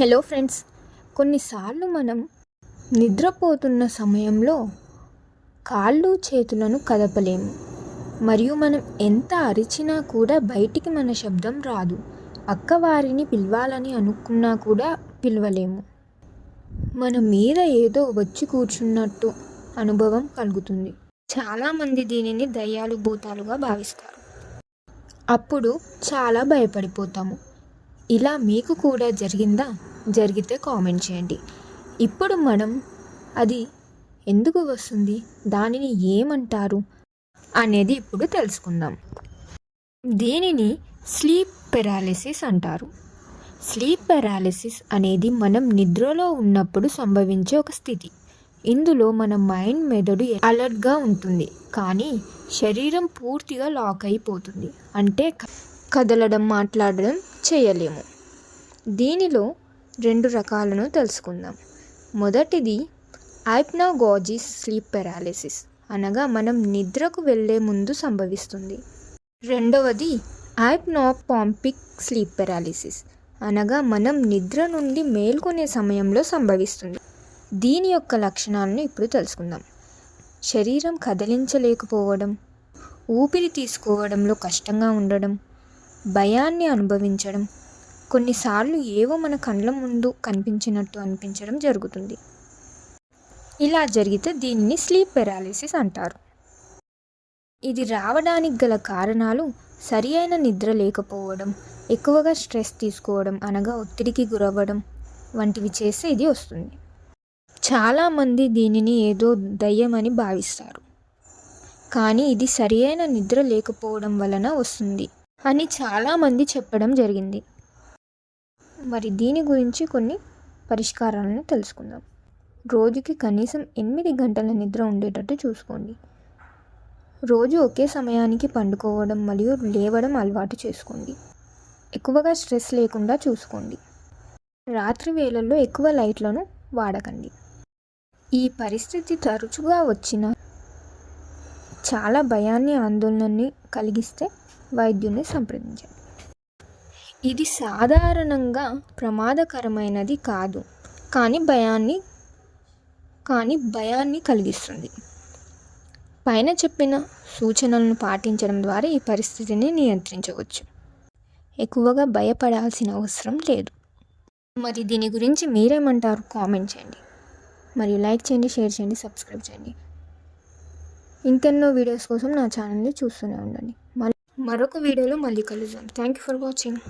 Hello friends కొన్నిసార్లు మనం నిద్రపోతున్న సమయంలో కాళ్ళు చేతులను కదపలేము. మరియు మనం ఎంత అరిచినా కూడా బయటికి మన శబ్దం రాదు. పక్కవారిని పిలవాలని అనుకున్నా కూడా పిలవలేము. మన మీద ఏదో వచ్చి కూర్చున్నట్టు అనుభవం కలుగుతుంది. చాలామంది దీనిని దయ్యాలు భూతాలుగా భావిస్తారు. అప్పుడు చాలా భయపడిపోతాము. ఇలా మీకు కూడా జరిగిందా? జరిగితే కామెంట్ చేయండి. ఇప్పుడు మనం అది ఎందుకు వస్తుంది? దానిని ఏమంటారు? అనేది ఇప్పుడు తెలుసుకుందాం. దీనిని స్లీప్ పెరాలిసిస్ అంటారు. స్లీప్ పెరాలిసిస్ అనేది మనం నిద్రలో ఉన్నప్పుడు సంభవించే ఒక స్థితి. ఇందులో మన మైండ్ మెదడు అలర్ట్గా ఉంటుంది. కానీ శరీరం పూర్తిగా లాక్ అయిపోతుంది. అంటే కదలడం మాట్లాడడం చేయలేము. దీనిలో రెండు రకాలను తెలుసుకుందాం. మొదటిది ఐప్నాగోజిస్ స్లీప్ పెరాలిసిస్. అనగా మనం నిద్రకు వెళ్ళే ముందు సంభవిస్తుంది. రెండవది ఐప్నోపాంపిక్ స్లీప్ పెరాలిసిస్. అనగా మనం నిద్ర నుండి మేల్కొనే సమయంలో సంభవిస్తుంది. దీని యొక్క లక్షణాలను ఇప్పుడు తెలుసుకుందాం. శరీరం కదిలించలేకపోవడం ఊపిరి తీసుకోవడంలో కష్టంగా ఉండడం భయాన్ని అనుభవించడం కొన్నిసార్లు ఏవో మన కళ్ళ ముందు కనిపించినట్టు అనిపించడం జరుగుతుంది. ఇలా జరిగితే దీనిని స్లీప్ పెరాలిసిస్ అంటారు. ఇది రావడానికి గల కారణాలు సరి అయిన నిద్ర లేకపోవడం ఎక్కువగా స్ట్రెస్ తీసుకోవడం అనగా ఒత్తిడికి గురవ్వడం వంటివి చేస్తే ఇది వస్తుంది. చాలామంది దీనిని ఏదో దయ్యమని భావిస్తారు. కానీ ఇది సరి అయిన నిద్ర లేకపోవడం వలన వస్తుంది అని చాలామంది చెప్పడం జరిగింది. మరి దీని గురించి కొన్ని పరిష్కారాలను తెలుసుకుందాం. రోజుకి కనీసం ఎనిమిది గంటల నిద్ర ఉండేటట్టు చూసుకోండి. రోజు ఒకే సమయానికి పండుకోవడం మరియు లేవడం అలవాటు చేసుకోండి. ఎక్కువగా స్ట్రెస్ లేకుండా చూసుకోండి. రాత్రి వేళల్లో ఎక్కువ లైట్లను వాడకండి. ఈ పరిస్థితి తరచుగా వచ్చిన చాలా భయాన్ని ఆందోళనని కలిగిస్తే వైద్యుని సంప్రదించండి. ఇది సాధారణంగా ప్రమాదకరమైనది కాదు కానీ భయాన్ని కానీ భయాన్ని కలిగిస్తుంది. పైన చెప్పిన సూచనలను పాటించడం ద్వారా ఈ పరిస్థితిని నియంత్రించవచ్చు. ఎక్కువగా భయపడాల్సిన అవసరం లేదు. మరి దీని గురించి మీరేమంటారు? కామెంట్ చేయండి. మరియు లైక్ చేయండి షేర్ చేయండి సబ్స్క్రైబ్ చేయండి. ఇంకెన్నో వీడియోస్ కోసం నా ఛానల్ని చూస్తూనే ఉండండి. మరొక వీడియోలో మళ్ళీ కలుద్దాం. Thank you for watching